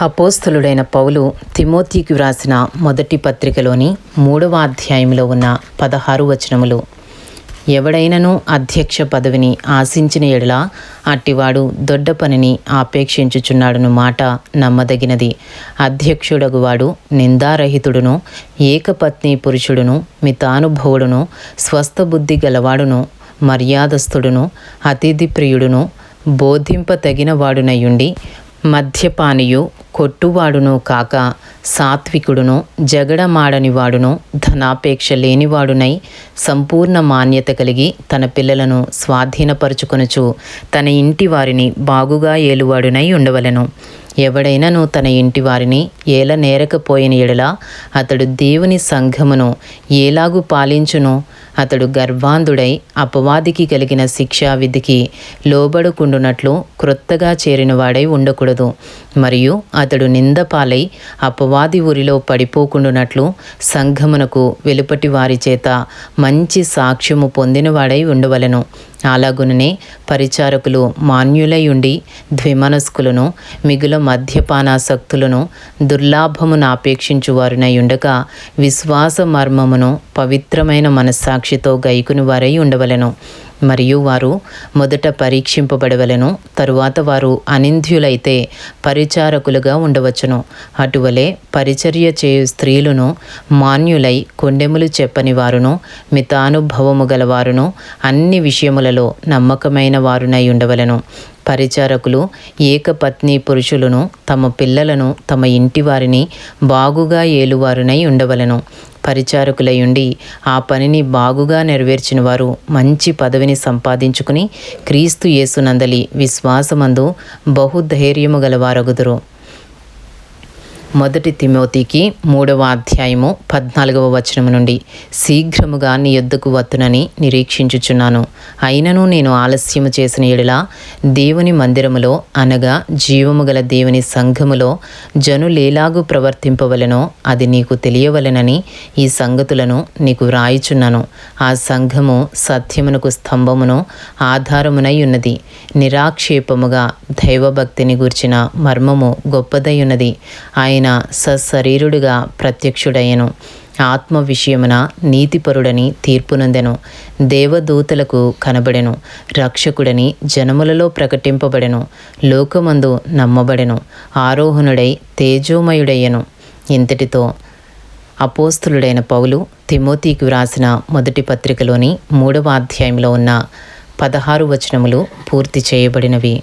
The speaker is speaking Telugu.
అపోస్థలుడైన పౌలు తిమోతికి వ్రాసిన మొదటి పత్రికలోని మూడవ అధ్యాయంలో ఉన్న పదహారు వచనములు. ఎవడైనను అధ్యక్ష పదవిని ఆశించిన ఎడల అట్టివాడు దొడ్డ పనిని ఆపేక్షించుచున్నాడును మాట నమ్మదగినది. అధ్యక్షుడగువాడు నిందారహితుడును ఏకపత్ని పురుషుడును మితానుభవుడును స్వస్థబుద్ధి గలవాడును మర్యాదస్థుడును అతిథి ప్రియుడును బోధింపతగిన వాడునయుండి మద్యపానియు కొట్టువాడును కాక సాత్వికుడును జగడమాడని వాడును ధనాపేక్ష లేనివాడునై సంపూర్ణ మాన్యత కలిగి తన పిల్లలను స్వాధీనపరుచుకొనుచు తన ఇంటి వారిని బాగుగా ఏలువాడునై ఉండవలెను. ఎవడైనను తన ఇంటి వారిని ఏల నేరకపోయిన ఎడల అతడు దేవుని సంఘమును ఏలాగు పాలించును. అతడు గర్వాంధుడై అపవాదికి కలిగిన శిక్షా విధికి లోబడుకుండునట్లు క్రొత్తగా చేరినవాడై ఉండకూడదు. మరియు అతడు నిందపాలై అపవాది ఊరిలో పడిపోకుండునట్లు సంఘమునకు వెలుపటి వారి చేత మంచి సాక్ష్యము పొందినవాడై ఉండవలెను. అలాగుననే పరిచారకులు మాన్యులై ఉండి ద్విమనస్కులను మిగుల మద్యపానాసక్తులను దుర్లాభమును ఆపేక్షించువారునై ఉండగా విశ్వాస మర్మమును పవిత్రమైన మనస్సాక్షితో గైకుని వారై ఉండవలెను. మరియు వారు మొదట పరీక్షింపబడవలను తరువాత వారు అనింద్యులైతే పరిచారకులుగా ఉండవచ్చును. అటువలే పరిచర్య చేయు స్త్రీలను మాన్యులై కొండెములు చెప్పని వారును మితానుభవము గలవారును అన్ని విషయములలో నమ్మకమైన వారునై ఉండవలను. పరిచారకులు ఏకపత్ని పురుషులను తమ పిల్లలను తమ ఇంటి వారిని బాగుగా ఏలువారునై ఉండవలను. పరిచారకులయుండి ఆ పనిని బాగుగా నెరవేర్చిన వారు మంచి పదవిని సంపాదించుకుని క్రీస్తు యేసునందలి విశ్వాసమందు బహుధైర్యము గలవారగుదురు. మొదటి తిమోతికి మూడవ అధ్యాయము పద్నాలుగవ వచనము నుండి శీఘ్రముగా నీ యొద్దకు వత్తునని నిరీక్షించుచున్నాను. అయినను నేను ఆలస్యము చేసిన ఎడల దేవుని మందిరములో అనగా జీవము గల దేవుని సంఘములో జనులేలాగు ప్రవర్తింపవలెనో అది నీకు తెలియవలెనని ఈ సంగతులను నీకు వ్రాయిచున్నాను. ఆ సంఘము సత్యమునకు స్తంభమును ఆధారమునై ఉన్నది. నిరాక్షేపముగా దైవభక్తిని గూర్చిన మర్మము గొప్పదై ఉన్నది. ఆయన సశరీరుడుగా ప్రత్యక్షుడయ్యను. ఆత్మ విషయమున నీతిపరుడని తీర్పునందెను. దేవదూతలకు కనబడెను. రక్షకుడని జనములలో ప్రకటింపబడెను. లోకమందు నమ్మబడెను. ఆరోహణుడై తేజోమయుడయ్యను. ఇంతటితో అపోస్తులుడైన పౌలు తిమోతికి వ్రాసిన మొదటి పత్రికలోని మూడవ అధ్యాయంలో ఉన్న పదహారు వచనములు పూర్తి చేయబడినవి.